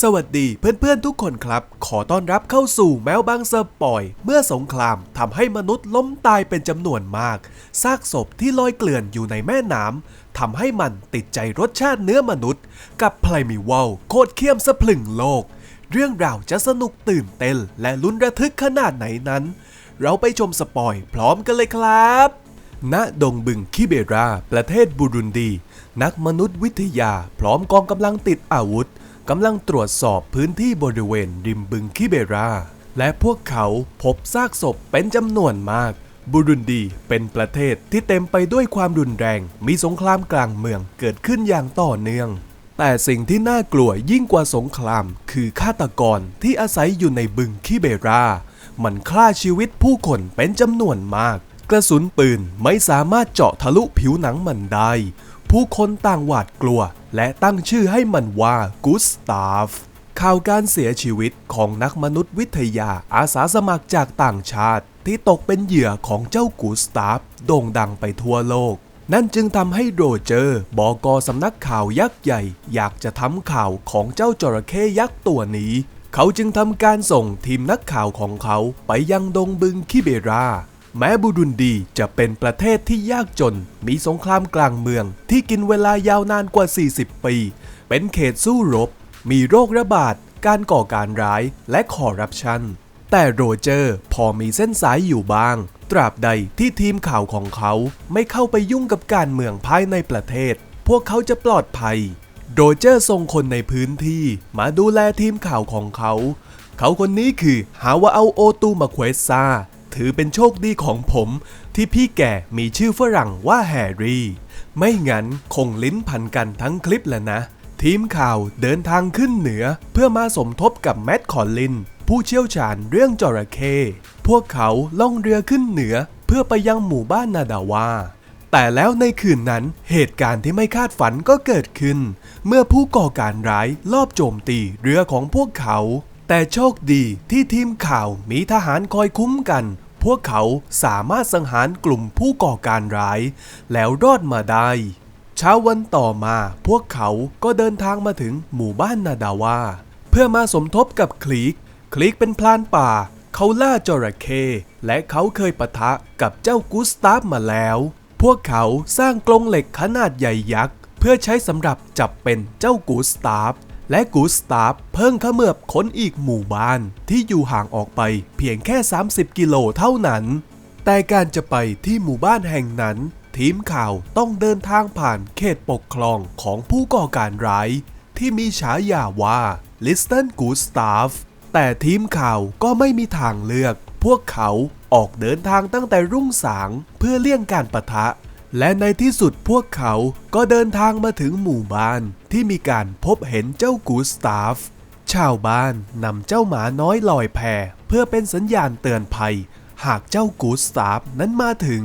สวัสดีเพื่อนๆทุกคนครับ ขอต้อนรับเข้าสู่แมวบางสปอย เมื่อสงครามทำให้มนุษย์ล้มตายเป็นจำนวนมาก ซากศพที่ลอยเกลื่อนอยู่ในแม่น้ำทำให้มันติดใจรสชาติเนื้อมนุษย์ กับไพลมิวลโคตรเขี้ยมสะพลึงโลก เรื่องราวจะสนุกตื่นเต้นและลุ้นระทึกขนาดไหนนั้น เราไปชมสปอยพร้อมกันเลยครับณดงบึงคิเบรา ประเทศบุรุนดี นักมนุษยวิทยา พร้อมกองกำลังติดอาวุธ กำลังตรวจสอบพื้นที่บริเวณริมบึงคิเบรา และพวกเขาพบซากศพเป็นจำนวนมาก บุรุนดีเป็นประเทศที่เต็มไปด้วยความรุนแรง มีสงครามกลางเมืองเกิดขึ้นอย่างต่อเนื่อง แต่สิ่งที่น่ากลัวยิ่งกว่าสงคราม คือฆาตกรที่อาศัยอยู่ในบึงคิเบรา มันฆ่าชีวิตผู้คนเป็นจำนวนมาก กระสุนปืนไม่สามารถเจาะทะลุผิวหนังมันได้ ผู้คนต่างหวาดกลัว และตั้งชื่อให้มันว่ากุสตาฟข่าวการเสียชีวิตของนักมนุษยวิทยาอาสาสมัครจากต่างชาติ ที่ตกเป็นเหยื่อของเจ้ากุสตาฟโด่งดังไปทั่วโลก นั่นจึงทำให้โรเจอร์ บอกอสำนักข่าวยักษ์ใหญ่ อยากจะทำข่าวของเจ้าจระเข้ยักษ์ตัวนี้ เขาจึงทำการส่งทีมนักข่าวของเขาไปยังดงบึงคิเบรา แม้บุรุนดีจะเป็นประเทศที่ยากจน มีสงครามกลางเมืองที่กินเวลายาวนานกว่า 40 ปี เป็นเขตสู้รบ มีโรคระบาด การก่อการร้าย และคอร์รัปชัน แต่โรเจอร์พอมีเส้นสายอยู่บ้าง ตราบใดที่ทีมข่าวของเขาไม่เข้าไปยุ่งกับการเมืองภายในประเทศ พวกเขาจะปลอดภัย โรเจอร์ส่งคนในพื้นที่มาดูแลทีมข่าวของเขา เขาคนนี้คือฮาวาเอาโอตูมาเควซา ถือเป็นโชคดีของผม ที่พี่แก่มีชื่อฝรั่งว่าแฮร์รี่ ไม่งั้นคงลิ้นพันกันทั้งคลิปแหละนะ ทีมข่าวเดินทางขึ้นเหนือ เพื่อมาสมทบกับแมตต์คอลลิน ผู้เชี่ยวชาญเรื่องจระเข้พวกเขาล่องเรือขึ้นเหนือ เพื่อไปยังหมู่บ้านนาดาวาแต่แล้วในคืนนั้นเหตุการณ์ที่ไม่คาดฝันก็เกิดขึ้น เมื่อผู้ก่อการร้ายลอบโจมตีเรือของพวกเขา แต่โชคดีที่ทีมข่าวมีทหารคอยคุ้มกัน พวกเขาสามารถสังหารกลุ่มผู้ก่อการร้าย แล้วรอดมาได้ เช้าวันต่อมาพวกเขาก็เดินทางมาถึงหมู่บ้านนาดาวาเพื่อมาสมทบกับคลีก คลีกเป็นพลานป่า เขาล่าจระเข้และเขาเคยปะทะกับเจ้ากุสตาฟมาแล้ว พวกเขาสร้างกรงเหล็กขนาดใหญ่ยักษ์ เพื่อใช้สำหรับจับเป็นเจ้ากุสตาฟ และกุสตาฟเพิ่งขมือบค้นอีกหมู่บ้านที่อยู่ห่างออกไปเพียงแค่ 30 กิโลเท่านั้น แต่การจะไปที่หมู่บ้านแห่งนั้น ทีมข่าวต้องเดินทางผ่านเขตปกครองของผู้ก่อการร้าย ที่มีฉายาว่าลิสตันกูสตาฟแต่ทีมข่าวก็ไม่มีทางเลือก พวกเขาออกเดินทางตั้งแต่รุ่งสางเพื่อเลี่ยงการปะทะ และในที่สุดพวกเขาก็เดินทางมาถึงหมู่บ้านที่มีการพบเห็นเจ้ากูสตาฟ ชาวบ้านนำเจ้าหมาน้อยลอยแพเพื่อเป็นสัญญาณเตือนภัย หากเจ้ากูสตาฟนั้นมาถึง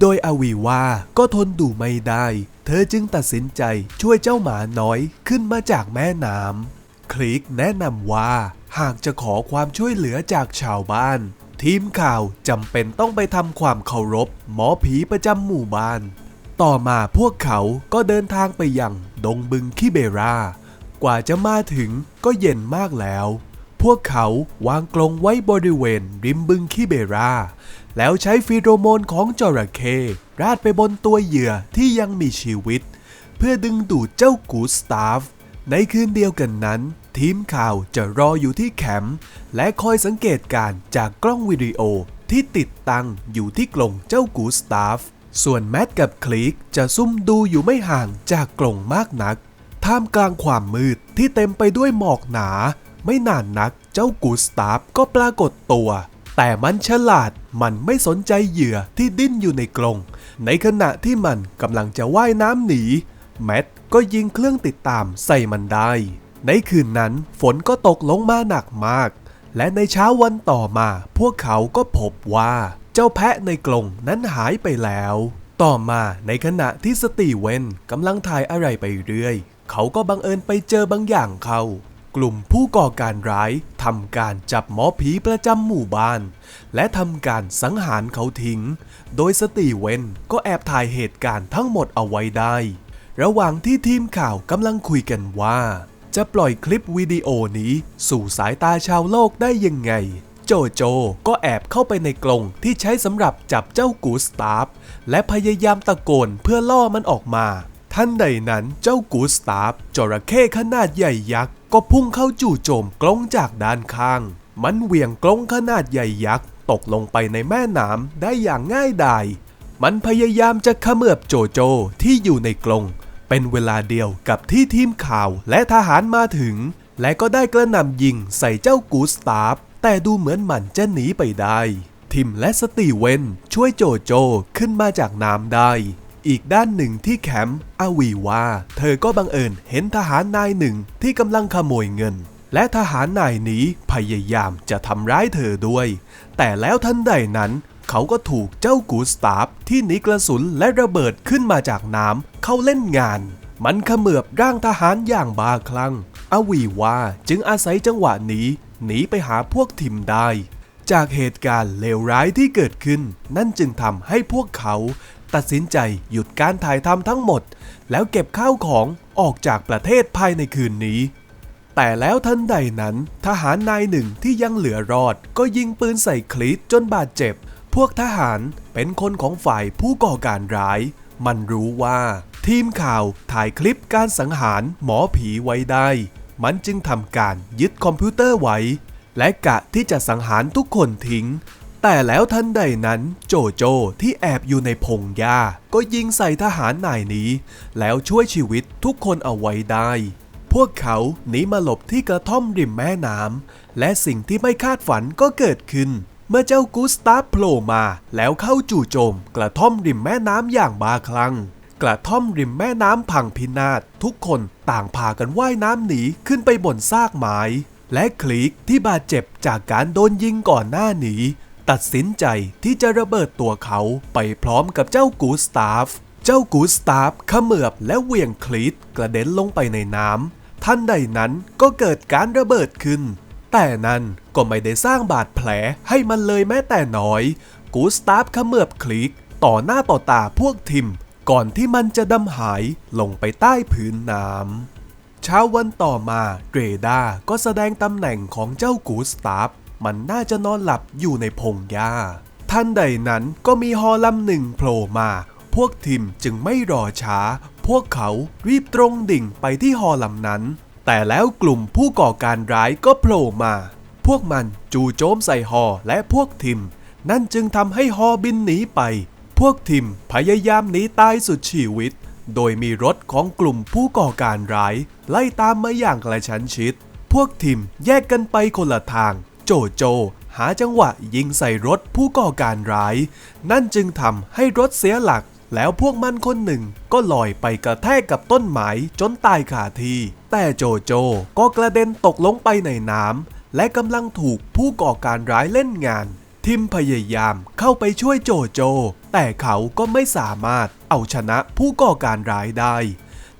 โดยอวีว่าก็ทนดูไม่ได้ เธอจึงตัดสินใจช่วยเจ้าหมาน้อยขึ้นมาจากแม่น้ำคลิกแนะนำว่า หากจะขอความช่วยเหลือจากชาวบ้าน ทีมข่าวจำเป็นต้องไปทำความเคารพ หมอผีประจำหมู่บ้าน ต่อมาพวกเขาก็เดินทางไปยังดงบึงคิเบรา กว่าจะมาถึงก็เย็นมากแล้ว พวกเขาวางกรงไว้บริเวณริมบึงคิเบรา แล้วใช้ฟีโรโมนของจระเข้ราดไปบนตัวเหยื่อที่ยังมีชีวิต เพื่อดึงดูดเจ้ากูสตาฟ ในคืนเดียวกันนั้น ทีมข่าวจะรออยู่ที่แคมป์และคอยสังเกตการ์จากกล้องวิดีโอที่ติดตั้งอยู่ที่กรงเจ้ากูสตาฟ ส่วนแมทกับคลิกจะซุ่มดูอยู่ไม่ห่างจากกรงมากนัก ท่ามกลางความมืดที่เต็มไปด้วยหมอกหนา ไม่นานนักเจ้ากูสตาฟก็ปรากฏตัว แต่มันฉลาดมันไม่สนใจเหยื่อที่ดิ้นอยู่ในกรง ในขณะที่มันกำลังจะว่ายน้ำหนี แมทก็ยิงเครื่องติดตามใส่มันได้ ในคืนนั้นฝนก็ตกลงมาหนักมาก และในเช้าวันต่อมา พวกเขาก็พบว่าเจ้าแพะในกรงนั้นหายไปแล้ว ต่อมาในขณะที่สตีเวนกำลังถ่ายอะไรไปเรื่อย เขาก็บังเอิญไปเจอบางอย่างเขา กลุ่มผู้ก่อการร้ายทำการจับหมอผีประจำหมู่บ้าน และทำการสังหารเขาทิ้ง โดยสตีเวนก็แอบถ่ายเหตุการณ์ทั้งหมดเอาไว้ได้ ระหว่างที่ทีมข่าวกำลังคุยกันว่า จะปล่อยคลิปวิดีโอนี้สู่สายตาชาวโลกได้ยังไง โจโจก็แอบเข้าไปในกรงที่ใช้สำหรับจับเจ้ากูสตาฟและพยายามตะโกนเพื่อล่อมันออกมา ท่านใดนั้นเจ้ากูสตาฟจระเข้ขนาดใหญ่ยักษ์ก็พุ่งเข้าจู่โจมกรงจากด้านข้าง มันเหวี่ยงกรงขนาดใหญ่ยักษ์ตกลงไปในแม่น้ำได้อย่างง่ายดายมันพยายามจะขมือบโจโจที่อยู่ในกรง เป็นเวลาเดียวกับที่ทีมข่าวและทหารมาถึง และก็ได้กระหน่ำยิงใส่เจ้ากูสตาฟแต่ดูเหมือนมันจะหนีไปได้ ทิมและสตีเวนช่วยโจโจขึ้นมาจากน้ำได้ อีกด้านหนึ่งที่แคมป์อาวีวาเธอก็บังเอิญเห็นทหารนายหนึ่งที่กำลังขโมยเงิน และทหารนายนี้พยายามจะทำร้ายเธอด้วย แต่แล้วทันใดนั้น เขาก็ถูกเจ้ากูสตาฟที่หนีกระสุนและระเบิดขึ้นมาจากน้ำเข้าเล่นงาน มันเขมือบร่างทหารอย่างบาคลั่งอวีว่าจึงอาศัยจังหวะนี้หนีไปหาพวกทิมได้ จากเหตุการณ์เลวร้ายที่เกิดขึ้น นั่นจึงทำให้พวกเขาตัดสินใจหยุดการถ่ายทำทั้งหมด แล้วเก็บข้าวของออกจากประเทศภายในคืนนี้ แต่แล้วทันใดนั้น ทหารนายหนึ่งที่ยังเหลือรอด ก็ยิงปืนใส่คลีตจนบาดเจ็บ พวกทหารเป็นคนของฝ่ายผู้ก่อการร้าย มันรู้ว่า ทีมข่าวถ่ายคลิปการสังหารหมอผีไว้ได้ มันจึงทำการยึดคอมพิวเตอร์ไว้ และกะที่จะสังหารทุกคนทิ้ง แต่แล้วทันใดนั้นโจโจที่แอบอยู่ในพงหญ้าก็ยิงใส่ทหารนายนี้ แล้วช่วยชีวิตทุกคนเอาไว้ได้พวกเขาหนีมาหลบที่กระท่อมริมแม่น้ำและสิ่งที่ไม่คาดฝันก็เกิดขึ้น เมื่อเจ้ากูสตาฟโผล่มาแล้วเข้าจู่โจม กระท่อมริมแม่น้ำอย่างบาคลั่งกระท่อมริมแม่น้ำพังพินาศทุกคนต่างพากันว่ายน้ำหนีขึ้นไปบนซากไม้และคลีกที่บาดเจ็บจากการโดนยิงก่อนหน้านี้ ตัดสินใจที่จะระเบิดตัวเขาไปพร้อมกับเจ้ากูสตาฟ เจ้ากูสตาฟขมือบและเหวี่ยงคลีตกระเด็นลงไปในน้ำท่านใดนั้นก็เกิดการระเบิดขึ้น แต่นั่นก็ไม่ได้สร้างบาดแผลให้มันเลยแม้แต่น้อย กูสตาฟขมือบคลีกต่อหน้าต่อตาพวกทิม ก่อนที่มันจะดำหายลงไปใต้พื้นน้ำเช้าวันต่อมาเรดาก็แสดงตำแหน่งของเจ้ากูสตาฟมันน่าจะนอนหลับอยู่ในพงหญ้าท่านใดนั้นก็มีฮอลำหนึ่งโผล่มา พวกทิมจึงไม่รอช้า พวกเขารีบตรงดิ่งไปที่ฮอลำนั้น แต่แล้วกลุ่มผู้ก่อการร้ายก็โผล่มา พวกมันจู่โจมใส่ฮอและพวกทิม นั่นจึงทำให้ฮอบินหนีไป พวกทิมพยายามหนีตายสุดชีวิต โดยมีรถของกลุ่มผู้ก่อการร้าย ไล่ตามมาอย่างกระชั้นชิด พวกทีมแยกกันไปคนละทาง โจโจ หาจังหวะยิงใส่รถผู้ก่อการร้าย นั่นจึงทำให้รถเสียหลัก แล้วพวกมันคนหนึ่งก็ลอยไปกระแทกกับต้นไม้จนตายคาที แต่โจโจก็กระเด็นตกลงไปในน้ำและกำลังถูกผู้ก่อการร้ายเล่นงาน ทิมพยายามเข้าไปช่วยโจโจ แต่เขาก็ไม่สามารถเอาชนะผู้ก่อการร้ายได้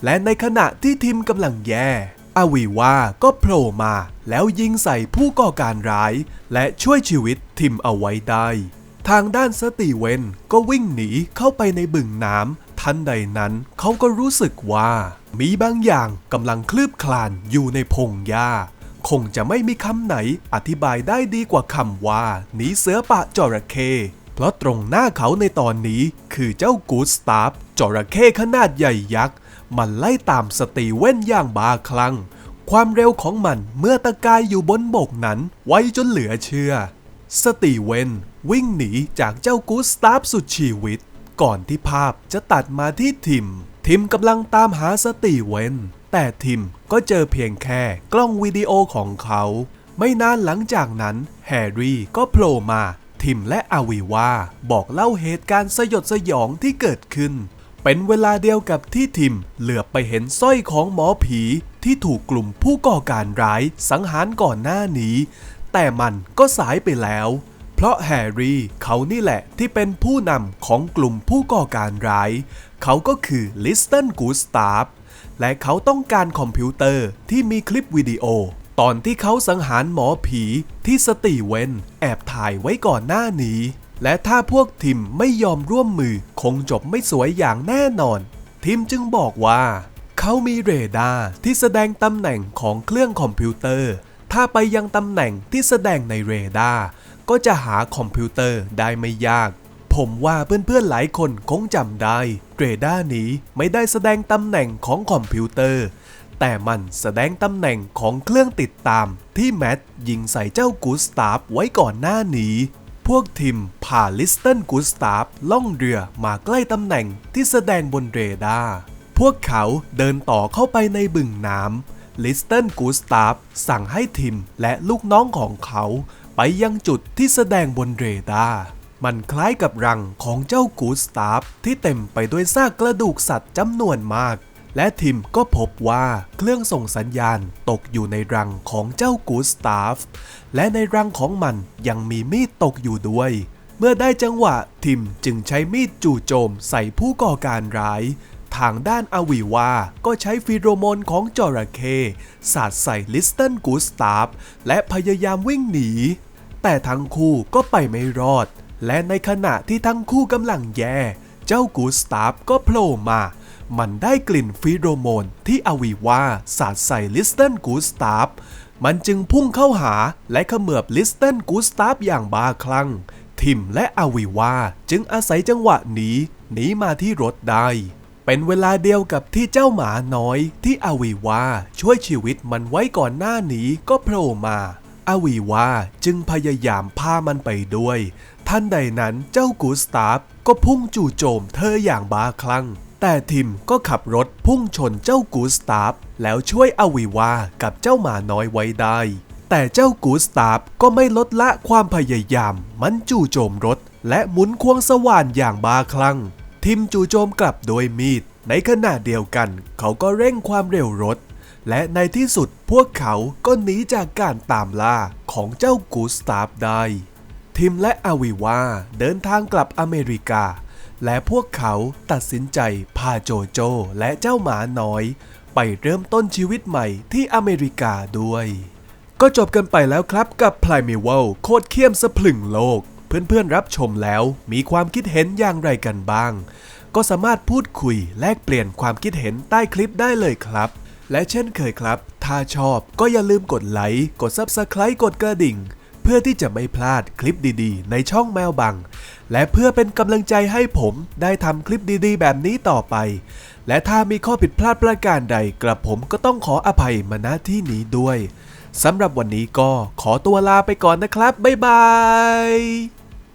และในขณะที่ทิมกำลังแย่อาวีว่าก็โผล่มาแล้วยิงใส่ผู้ก่อการร้าย และช่วยชีวิตทิมเอาไว้ได้ ทางด้านสตีเวนก็วิ่งหนีเข้าไปในบึงน้ำทันใดนั้นเขาก็รู้สึกว่า มีบางอย่างกำลังคลืบคลานอยู่ในพงหญ้า คงจะไม่มีคำไหนอธิบายได้ดีกว่าคำว่าหนีเสือปะจระเข้เพราะตรงหน้าเขาในตอนนี้คือเจ้ากูสตาฟจระเข้ขนาดใหญ่ยักษ์ มันไล่ตามสตีเว่นอย่างบาคลั่ง ความเร็วของมันเมื่อตะกายอยู่บนบกนั้นไวจนเหลือเชื่อ สตีเวน วิ่งหนีจากเจ้ากูสตาฟสุดชีวิต ก่อนที่ภาพจะตัดมาที่ทิม ทิมกำลังตามหาสตีเวนแต่ทิมก็เจอเพียงแค่กล้องวิดีโอของเขา ไม่นานหลังจากนั้น แฮร์รี่ก็โผล่มา ทิมและอาวีวาบอกเล่าเหตุการณ์สยดสยองที่เกิดขึ้น เป็นเวลาเดียวกับที่ทิมเหลือบไปเห็นสร้อยของหมอผีที่ถูกกลุ่มผู้ก่อการร้ายสังหารก่อนหน้านี้ แต่มันก็สายไปแล้ว เพราะแฮร์รี่เขานี่แหละที่เป็นผู้นำของกลุ่มผู้ก่อการร้าย เขาก็คือลิสตันกูสตาฟและเขาต้องการคอมพิวเตอร์ที่มีคลิปวิดีโอ ตอนที่เขาสังหารหมอผีที่สตีเวนแอบถ่ายไว้ก่อนหน้านี้ และถ้าพวกทิมไม่ยอมร่วมมือคงจบไม่สวยอย่างแน่นอน ทิมจึงบอกว่าเขามีเรดาร์ที่แสดงตำแหน่งของเครื่องคอมพิวเตอร์ ถ้าไปยังตำแหน่งที่แสดงในเรดาร์ ก็จะหาคอมพิวเตอร์ได้ไม่ยาก ผมว่าเพื่อนๆหลายคนคงจำได้เรดาร์นี้ไม่ได้แสดงตำแหน่งของคอมพิวเตอร์ แต่มันแสดงตำแหน่งของเครื่องติดตาม ที่แมทยิงใส่เจ้ากูสตาฟไว้ก่อนหน้านี้ พวกทีมพาลิสตันกูสตาฟล่องเรือมาใกล้ตำแหน่งที่แสดงบนเรดาร์พวกเขาเดินต่อเข้าไปในบึงน้ำลิสตันกูสตาฟสั่งให้ทิมและลูกน้องของเขา ไปยังจุดที่แสดงบนเรดาร์มันคล้ายกับรังของเจ้ากูสตาฟที่เต็มไปด้วยซากกระดูกสัตว์จำนวนมาก และทิมก็พบว่าเครื่องส่งสัญญาณตกอยู่ในรังของเจ้ากูสตาฟ และในรังของมันยังมีมีดตกอยู่ด้วย เมื่อได้จังหวะทิมจึงใช้มีดจู่โจมใส่ผู้ก่อการร้าย ทางด้านอาวีวา ก็ใช้ฟีโรโมนของจระเข้สาดใส่ลิสตันกูสตาฟและพยายามวิ่งหนี แต่ทั้งคู่ก็ไปไม่รอด และในขณะที่ทั้งคู่กำลังแย่ เจ้ากูสตาฟก็โผล่มา มันได้กลิ่นฟีโรโมนที่อวีวาสาดใส่ลิสตันกูสตาฟมันจึงพุ่งเข้าหาและเขมือบลิสตันกูสตาฟอย่างบ้าคลั่ง ทิมและอวีวาจึงอาศัยจังหวะนี้หนีมาที่รถได้เป็นเวลาเดียวกับที่เจ้าหมาน้อยที่อวีวาช่วยชีวิตมันไว้ก่อนหน้านี้ก็โผล่มา อวีวาจึงพยายามพามันไปด้วย ท่านใดนั้นเจ้ากูสตาฟก็พุ่งจู่โจมเธออย่างบ้าคลั่ง แต่ทิมก็ขับรถพุ่งชนเจ้ากูสตาฟแล้วช่วยอวีวากับเจ้าหมาน้อยไว้ได้ แต่เจ้ากูสตาฟก็ไม่ลดละความพยายาม มันจู่โจมรถ และหมุนควงสว่านอย่างบ้าคลั่ง ทิมจู่โจมกลับโดยมีด ในขณะเดียวกัน เขาก็เร่งความเร็วรถ และในที่สุดพวกเขาก็หนีจากการตามล่าของเจ้ากูสตาฟได้ ทิมและอาวิวาเดินทางกลับอเมริกา และพวกเขาตัดสินใจพาโจโจและเจ้าหมาน้อย ไปเริ่มต้นชีวิตใหม่ที่อเมริกาด้วย ก็จบกันไปแล้วครับกับ p r i m e v a l โคตรเขี้ยมสะพลึงโลก เพื่อนๆรับชมแล้วมีความคิดเห็นอย่างไรกันบ้าง ก็สามารถพูดคุยแลกเปลี่ยนความคิดเห็นใต้คลิปได้เลยครับ และเช่นเคยครับ ถ้าชอบก็อย่าลืมกดไลค์ กด Subscribe กดกระดิ่ง เพื่อที่จะไม่พลาดคลิปดีๆ ในช่องแมวบัง และเพื่อเป็นกำลังใจให้ผมได้ทำคลิปดีๆ แบบนี้ต่อไป และถ้ามีข้อผิดพลาดประการใดกระผมก็ต้องขออภัยมาณที่นี้ด้วยสำหรับวันนี้ก็ขอตัวลาไปก่อนนะครับ บ๊ายบาย